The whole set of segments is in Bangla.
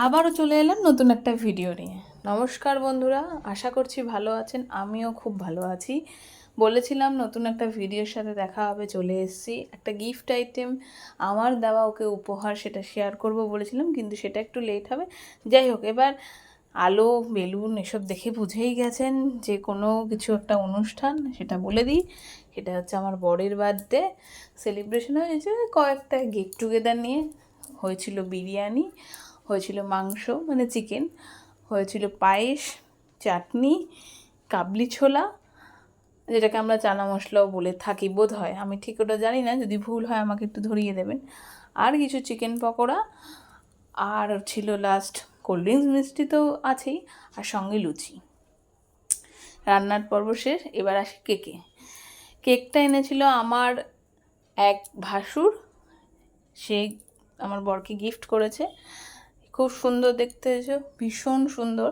আবারও চলে এলাম নতুন একটা ভিডিও নিয়ে। নমস্কার বন্ধুরা, আশা করছি ভালো আছেন, আমিও খুব ভালো আছি। বলেছিলাম নতুন একটা ভিডিওর সাথে দেখা হবে, চলে এসেছি। একটা গিফট আইটেম আমার দেওয়া, ওকে উপহার সেটা শেয়ার করব বলেছিলাম, কিন্তু সেটা একটু লেট হবে। যাই হোক, এবার আলো, বেলুন এসব দেখে বুঝেই গেছেন যে কোনো কিছু একটা অনুষ্ঠান, সেটা বলে দিই। সেটা হচ্ছে আমার বরের বার্থডে সেলিব্রেশন হয়েছে কয়েকটা গেট টুগেদার নিয়ে। হয়েছিল বিরিয়ানি হয়েছিল মাংস মানে চিকেন। হয়েছিল পায়েস, চাটনি, কাবলি ছোলা, যেটাকে আমরা চানা মশলাও বলে থাকি বোধ হয় আমি ঠিক ওটা জানি না, যদি ভুল হয় আমাকে একটু ধরিয়ে দেবেন। আর কিছু চিকেন পকোড়া, আর ছিল লাস্ট কোল্ড ড্রিঙ্কস মিষ্টি তো আছেই, আর সঙ্গে লুচি। রান্নার পর্ব শেষ, এবার আসি কেকে। কেকটা এনেছিল আমার এক ভাসুর, সে আমার বরকে গিফট করেছে। খুব সুন্দর দেখতে হয়েছে ভীষণ সুন্দর।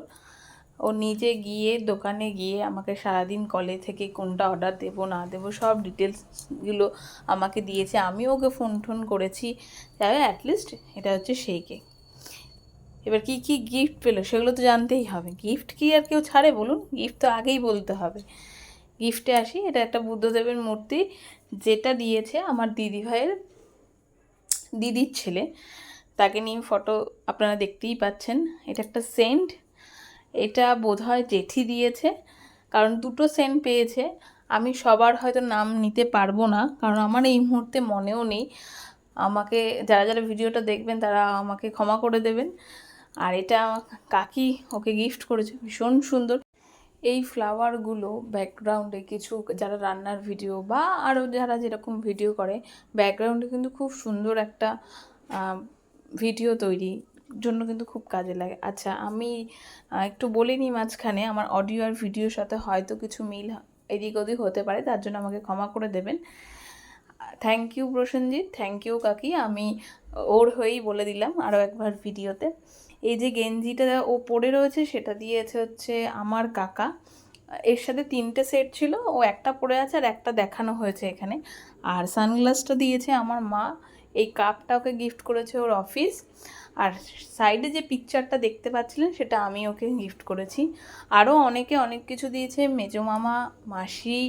ও নিজে গিয়ে দোকানে গিয়ে আমাকে সারাদিন কলে থেকে কোনটা অর্ডার দেবো, না দেবো, সব ডিটেলসগুলো আমাকে দিয়েছে। আমিও ওকে ফোন টোন করেছি যাই অ্যাটলিস্ট এটা হচ্ছে সেই কেক এবার কি কি গিফট পেল সেগুলো তো জানতেই হবে। গিফট কি আর কেউ ছাড়ে বলুন? গিফট তো আগেই বলতে হবে। গিফটে আসি, এটা একটা বুদ্ধদেবের মূর্তি, যেটা দিয়েছে আমার দিদিভাইয়ের দিদির ছেলে। তাকে নিয়ে ফটো আপনারা দেখতেই পাচ্ছেন। এটা একটা সেন্ট এটা বোধহয় জেঠি দিয়েছে, কারণ দুটো সেন্ট পেয়েছে। আমি সবার হয়তো নাম নিতে পারব না, কারণ আমার এই মুহূর্তে মনেও নেই। আমাকে যারা যারা ভিডিওটা দেখবেন, তারা আমাকে ক্ষমা করে দেবেন। আর এটা কাকি ওকে গিফট করেছে, ভীষণ সুন্দর। এই ফ্লাওয়ারগুলো ব্যাকগ্রাউন্ডে কিছু যারা রান্নার ভিডিও বা আরও যারা যেরকম ভিডিও করে ব্যাকগ্রাউন্ডে কিন্তু খুব সুন্দর একটা ভিডিও তৈরি জন্য কিন্তু খুব কাজে লাগে। আচ্ছা আমি একটু বলে নিই মাঝখানে, আমার অডিও আর ভিডিওর সাথে হয়তো কিছু মিল এদিক ওদিক হতে পারে, তার জন্য আমাকে ক্ষমা করে দেবেন। Thank you Prasenjit. Thank you কাকি। আমি ওর হয়েই বলে দিলাম আরও একবার ভিডিওতে। এই যে গেঞ্জিটা ও পরে রয়েছে, সেটা দিয়েছে হচ্ছে আমার কাকা। এর সাথে তিনটে সেট ছিল, ও একটা পরে আছে আর একটা দেখানো হয়েছে এখানে। আর সানগ্লাসটা দিয়েছে আমার মা। এই কাপটা ওকে গিফট করেছে ওর অফিস আর সাইডে যে পিকচারটা দেখতে পাচ্ছিলেন, সেটা আমি ওকে গিফট করেছি। আরও অনেকে অনেক কিছু দিয়েছে, মেজো মামা, মাসি,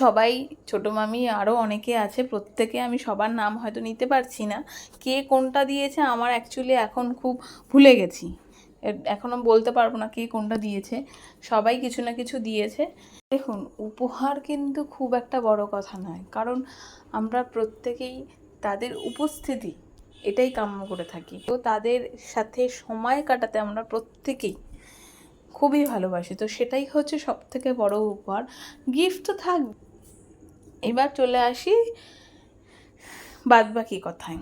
সবাই, ছোটো মামি আরও অনেকে আছে। প্রত্যেকে আমি সবার নাম হয়তো নিতে পারছি না। কে কোনটা দিয়েছে, আমার অ্যাকচুয়ালি এখন খুব ভুলে গেছি। এখনও বলতে পারব না কে কোনটা দিয়েছে। সবাই কিছু না কিছু দিয়েছে। দেখুন, উপহার কিন্তু খুব একটা বড় কথা নয়। কারণ আমরা প্রত্যেকেই তাদের উপস্থিতি এটাই কাম্য করে থাকি। তো তাদের সাথে সময় কাটাতে আমরা প্রত্যেকেই খুবই ভালোবাসি। তো সেটাই হচ্ছে সব থেকে বড় উপহার। গিফট তো থাক এবার চলে আসি বাদবাকি কথায়।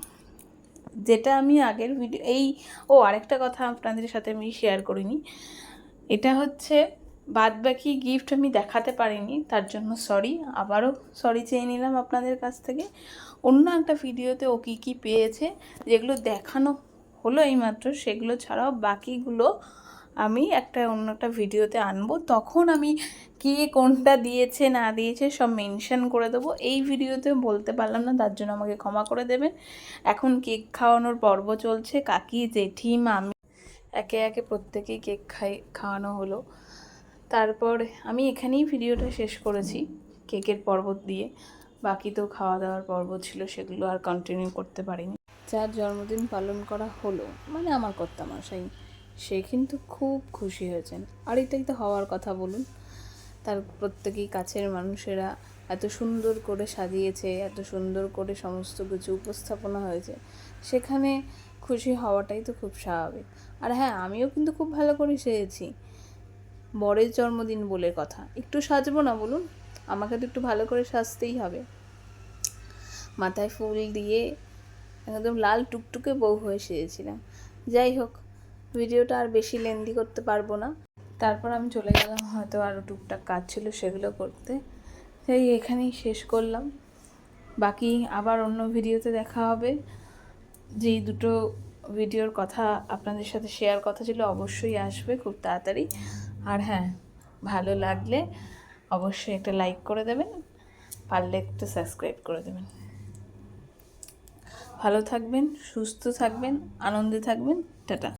যেটা আমি আগের ভিডিও এই, ও, আরেকটা কথা আপনাদের সাথে আমি শেয়ার করিনি। এটা হচ্ছে বাদ বাকি গিফট আমি দেখাতে পারিনি, তার জন্য সরি আবারও সরি চেয়ে নিলাম আপনাদের কাছ থেকে। অন্য একটা ভিডিওতে ও কী কী পেয়েছে, যেগুলো দেখানো হলো এইমাত্র, সেগুলো ছাড়াও বাকিগুলো আমি একটা অন্য একটা ভিডিওতে আনব। তখন আমি কে কোনটা দিয়েছে, না দিয়েছে সব মেনশন করে দেবো। এই ভিডিওতে বলতে পারলাম না, তার জন্য আমাকে ক্ষমা করে দেবেন। এখন কেক খাওয়ানোর পর্ব চলছে। কাকি জেঠি মামি একে একে প্রত্যেকেই কেক খাই, খাওয়ানো হলো। তারপর আমি এখানেই ভিডিওটা শেষ করেছি, কেকের পর্বত দিয়ে। বাকি তো খাওয়া দাওয়ার পর্ব ছিল, সেগুলো আর কন্টিনিউ করতে পারিনি। যার জন্মদিন পালন করা হলো মানে আমার কর্তামশাই। সে কিন্তু খুব খুশি হয়েছেন। আর এটাই তো হওয়ার কথা বলুন। তার প্রত্যেকেই কাছের মানুষেরা এত সুন্দর করে সাজিয়েছে, এত সুন্দর করে সমস্ত কিছু উপস্থাপনা হয়েছে। সেখানে খুশি হওয়াটাই তো খুব স্বাভাবিক। আর হ্যাঁ আমিও কিন্তু খুব ভালো করে সেজেছি। বরের জন্মদিন বলে কথা। একটু সাজবো না বলুন? আমাকে তো একটু ভালো করে সাজতেই হবে। মাথায় ফুল দিয়ে একদম লাল টুকটুকে বউ হয়ে সেজেছিলাম। যাই হোক ভিডিওটা আর বেশি লেন্দি করতে পারব না। তারপর আমি চলে গেলাম, হয়তো আরও টুকটাক কাজ ছিল সেগুলো করতে। সেই এখানেই শেষ করলাম। বাকি আবার অন্য ভিডিওতে দেখা হবে। যেই দুটো ভিডিওর কথা আপনাদের সাথে শেয়ার কথা ছিল অবশ্যই আসবে খুব তাড়াতাড়ি। আর হ্যাঁ ভালো লাগলে অবশ্যই একটা লাইক করে দেবেন, পারলে একটু সাবস্ক্রাইব করে দেবেন। ভালো থাকবেন, সুস্থ থাকবেন, আনন্দে থাকবেন, টাটা।